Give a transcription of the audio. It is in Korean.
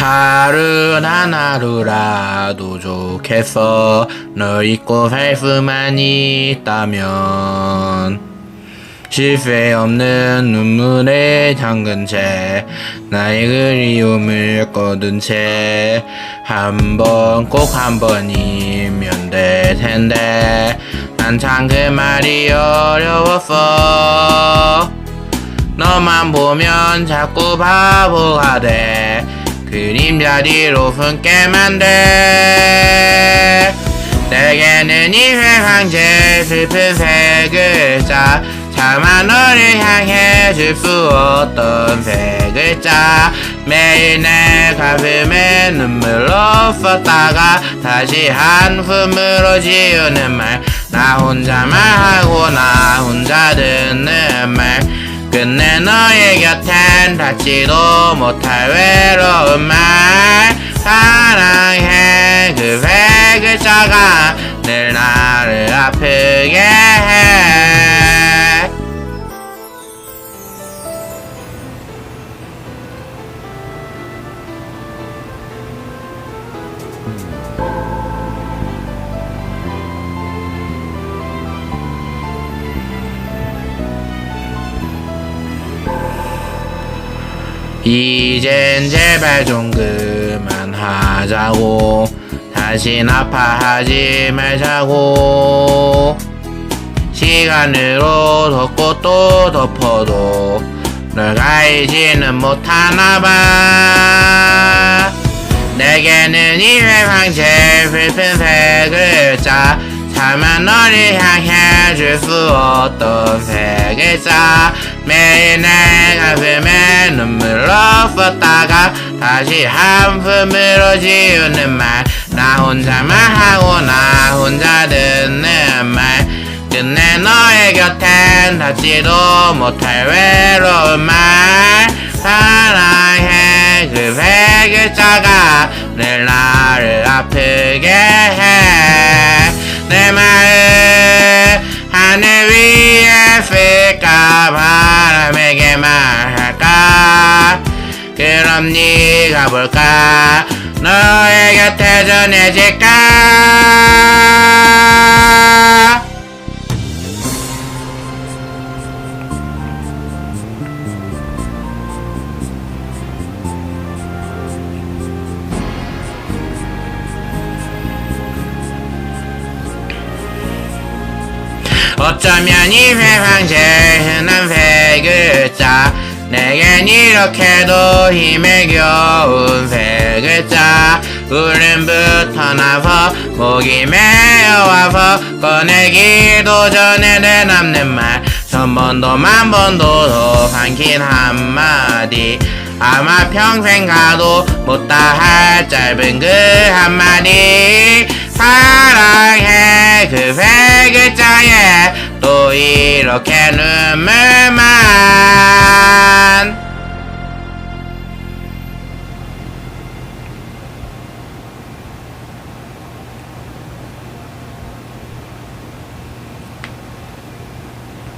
하루난 하루라도 좋겠어. 널 잊고 살 수만 있다면. 실패 없는 눈물에 잠근 채 나의 그리움을 꺼둔 채 한 번 꼭 한 번이면 될 텐데. 한참 그 말이 어려웠어. 너만 보면 자꾸 바보가 돼 그림자 뒤로 숨게만 돼. 내게는 이 세상제 슬픈 세 글자. 차마 너를 향해 줄 수 없던 세 글자. 매일 내 가슴에 눈물로 썼다가 다시 한숨으로 지우는 말. 나 혼자 말하고 나 혼자 듣는 곁엔 닿지도 못할 외로운 말. 사랑해. 그 세 글자가 늘 나를 아프게 해 이젠 제발 좀 그만하자고. 다신 아파하지 말자고. 시간으로 덮고 또 덮어도 널 알지는 못하나봐. 내게는 이 세상 제일 슬픈 세 글자 차마 너를 향해 줄 수 없던 세 글자 매일 내 가슴에 눈물로 썼다가 다시 한숨으로 지우는 말. 나 혼자만 하고 나 혼자 듣는 말. 끝내 너의 곁엔 닿지도 못할 외로운 말. 사랑해 그 세 글자가 늘 나를 아프게 해 말할까? 그럼 네가 볼까? 너의 곁에 전해질까? 어쩌면 이 세상 제일 글자 내겐 이렇게도 힘에 겨운 세 글자. 울음부터 나서 목이 메어와서 꺼내기도 전에 내 남는 말. 천번도 만번도 더 삼킨 한마디. 아마 평생 가도 못다 할 짧은 그 한마디 이렇게 눈물만